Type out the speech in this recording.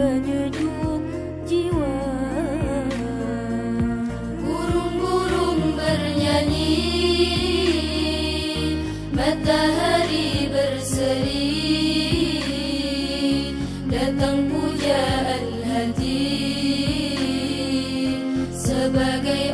penyejuk jiwa. Burung-burung bernyanyi Matahari berseri. Datang pujaan hati Sebagai